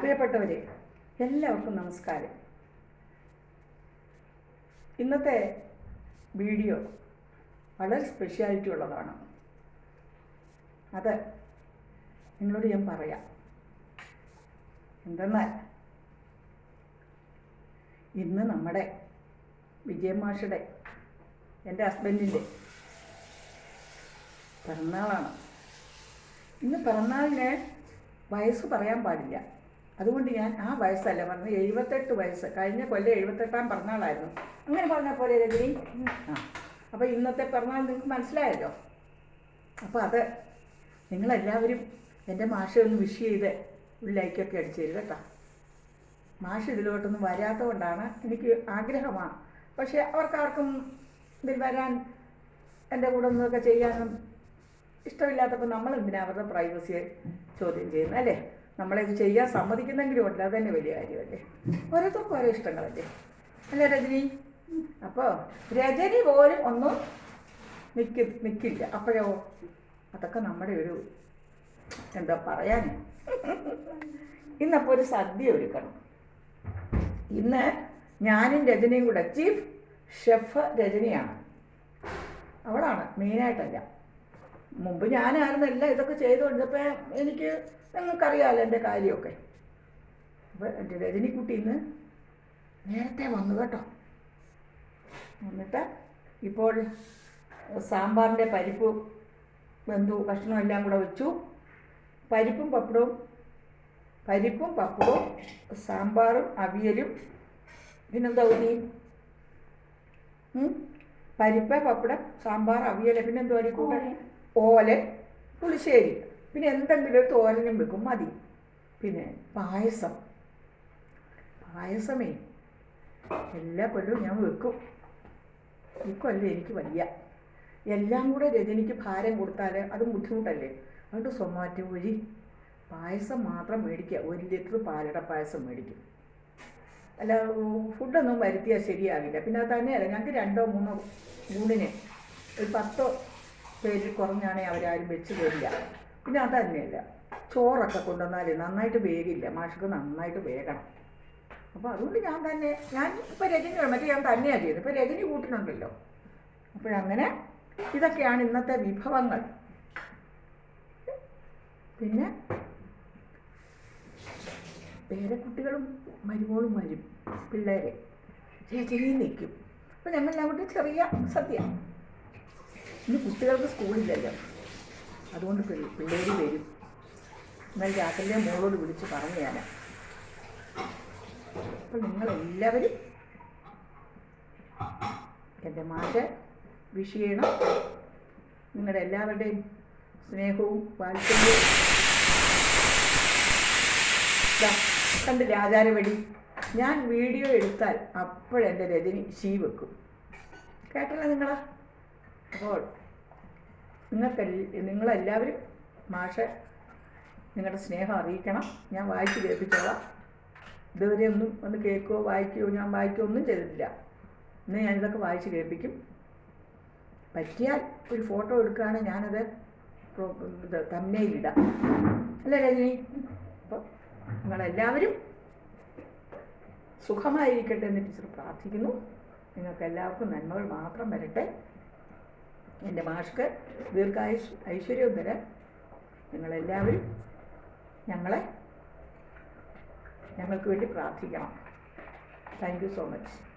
പ്രിയപ്പെട്ടവരെ എല്ലാവർക്കും നമസ്കാരം. ഇന്നത്തെ വീഡിയോ വളരെ സ്പെഷ്യാലിറ്റി ഉള്ളതാണ്. അത് നിങ്ങളോട് ഞാൻ പറയാം. എന്തെന്നാൽ ഇന്ന് നമ്മുടെ വിജയമാഷയുടെ എന്റെ ഹസ്ബൻഡിന്റെ പിറന്നാളാണ്. ഇന്ന് പിറന്നാളിന് വയസ്സ് പറയാൻ പാടില്ല. അതുകൊണ്ട് ഞാൻ ആ വയസ്സല്ല പറഞ്ഞത് എഴുപത്തെട്ട് വയസ്സ്. കഴിഞ്ഞ കൊല്ലം എഴുപത്തെട്ടാം പിറന്നാളായിരുന്നു. അങ്ങനെ പറഞ്ഞ പോലെ രജനി? ആ. അപ്പോൾ ഇന്നത്തെ പിറന്നാൾ നിങ്ങൾക്ക് മനസ്സിലായല്ലോ? അപ്പോൾ അത് നിങ്ങളെല്ലാവരും എന്റെ മാഷ ഒന്ന് വിഷ് ചെയ്ത് ഒരു ലൈക്കൊക്കെ അടിച്ചു തരും കേട്ടോ. മാഷ് ഇതിലോട്ടൊന്നും വരാത്തത് കൊണ്ടാണ് എനിക്ക് ആഗ്രഹമാണ്. പക്ഷേ അവർക്കാർക്കും ഇതിൽ വരാൻ എന്റെ കൂടെ ഒന്നൊക്കെ ചെയ്യാനും ഇഷ്ടമില്ലാത്തപ്പോൾ നമ്മൾ എന്തിനാ അവരുടെ പ്രൈവസിയെ ചോദ്യം ചെയ്യുന്നത് അല്ലേ? നമ്മളെ ഇത് ചെയ്യാൻ സമ്മതിക്കുന്നെങ്കിലും ഉണ്ട്. അത് തന്നെ വലിയ കാര്യമല്ലേ? ഓരോരുത്തർക്കും ഓരോ ഇഷ്ടങ്ങളല്ലേ? അല്ലേ രജനി? അപ്പോൾ രജനി പോലും ഒന്നും മിക്ക നിൽക്കില്ല അപ്പോഴോ? അതൊക്കെ നമ്മുടെ ഒരു എന്താ പറയാൻ ഇന്നപ്പോൾ ഒരു സദ്യ ഒരുക്കണം. ഇന്ന് ഞാനും രജനിയും കൂടെ ചീഫ് ഷെഫ് രജനിയാണ്. അവളാണ് മെയിനായിട്ടല്ല. മുമ്പ് ഞാനായിരുന്നല്ല ഇതൊക്കെ ചെയ്തുകൊണ്ടിപ്പോൾ എനിക്ക് നിങ്ങൾക്കറിയാമല്ലോ എന്റെ കാര്യമൊക്കെ. അപ്പോൾ എന്റെ രജനിക്കുട്ടി ഇന്ന് നേരത്തെ വന്നു കേട്ടോ. എന്നിട്ട് ഇപ്പോൾ സാമ്പാറിന്റെ പരിപ്പ് ബന്ധു കഷ്ണം എല്ലാം കൂടെ വെച്ചു. പരിപ്പും പപ്പടവും പരിപ്പും പപ്പടവും സാമ്പാറും അവിയലും പിന്നെന്താ ഉണ്ണി? പരിപ്പ് പപ്പടം സാമ്പാർ അവിയൽ പിന്നെന്തുവാ അതിൽ കൂടെ ഓലൻ പുളിശ്ശേരി. പിന്നെ എന്തെങ്കിലും തോരനും വെക്കും മതി. പിന്നെ പായസം. പായസമേ. എല്ലാ കൊല്ലവും ഞാൻ വെക്കും. ഈ കൊല്ലം എനിക്ക് വയ്യ. എല്ലാം കൂടെ രജനിക്ക് ഭാരം കൊടുത്താൽ അത് ബുദ്ധിമുട്ടല്ലേ? അതുകൊണ്ട് സൊമാറ്റോ വഴി പായസം മാത്രം മേടിക്കുക. ഒരു ലിറ്റർ പാലട പായസം മേടിക്കും. അല്ല ഫുഡൊന്നും വരുത്തിയാൽ ശരിയാകില്ല പിന്നെ അത് തന്നെയല്ല ഞങ്ങൾക്ക് രണ്ടോ മൂന്നോ ഊണിന് ഒരു പത്തോ പേരിൽ കുറഞ്ഞാണെങ്കിൽ അവരാരും വെച്ച് തരില്ല. പിന്നെ അതന്നെയല്ല തന്നെയല്ല ചോറൊക്കെ കൊണ്ടുവന്നാൽ നന്നായിട്ട് വേഗില്ല മാഷക്ക് നന്നായിട്ട് വേഗണം അപ്പോൾ അതുകൊണ്ട് ഞാൻ തന്നെ ഞാൻ ഇപ്പോൾ രജനി മറ്റേ ഞാൻ തന്നെയാണ് ചെയ്തത്. ഇപ്പോൾ രജനി കൂട്ടിനുണ്ടല്ലോ. അപ്പോഴങ്ങനെ ഇതൊക്കെയാണ് ഇന്നത്തെ വിഭവങ്ങൾ. പിന്നെ പേരക്കുട്ടികളും മരുമോളും വരും. പിള്ളേരെ. രജനിയും നിൽക്കും. അപ്പം ഞങ്ങളെല്ലാം കൂടി ചെറിയ സദ്യ. ഇന്ന് കുട്ടികൾക്ക് സ്കൂളില്ലല്ലോ അതുകൊണ്ട് പിള്ളേർ വരും. എന്നാൽ രാത്രിയിലെ മോളോട് വിളിച്ച് പറഞ്ഞു ഞാൻ അപ്പോൾ നിങ്ങളെല്ലാവരും എന്റെ മാറ്റ വിഷ് ചെയ്യണം. നിങ്ങളുടെ എല്ലാവരുടെയും സ്നേഹവും വാത്സല്യവും. കണ്ട് കണ്ടില്ലേ ആചാരവടി? ഞാൻ വീഡിയോ എടുത്താൽ അപ്പോഴെന്റെ രജനി ശീ വെക്കും. കേട്ടല്ലോ നിങ്ങളാ? അപ്പോൾ നിങ്ങൾക്ക് നിങ്ങളെല്ലാവരും മാഷ നിങ്ങളുടെ സ്നേഹം അറിയിക്കണം. ഞാൻ വായിച്ച് കേൾപ്പിച്ചോളാം. ഇതുവരെ ഒന്നും ഒന്ന് കേൾക്കുകയോ വായിക്കുകയോ ഞാൻ വായിക്കുകയോ ഒന്നും ചെയ്തിട്ടില്ല. ഇന്ന് ഞാനിതൊക്കെ വായിച്ച് കേൾപ്പിക്കും. പറ്റിയാൽ ഒരു ഫോട്ടോ എടുക്കുകയാണെങ്കിൽ ഞാനത് ഇത് തമ്മയിലിടാം അല്ലേ രജനി? അപ്പോൾ നിങ്ങളെല്ലാവരും സുഖമായിരിക്കട്ടെ എന്ന് ടീച്ചർ പ്രാർത്ഥിക്കുന്നു. നിങ്ങൾക്ക് എല്ലാവർക്കും നന്മകൾ മാത്രം വരട്ടെ. എന്റെ മാഷ്ക്ക് ദീർഘായുസ് ഐശ്വര്യവും തരാൻ നിങ്ങളെല്ലാവരും ഞങ്ങളെ ഞങ്ങൾക്ക് വേണ്ടി പ്രാർത്ഥിക്കണം. Thank you so much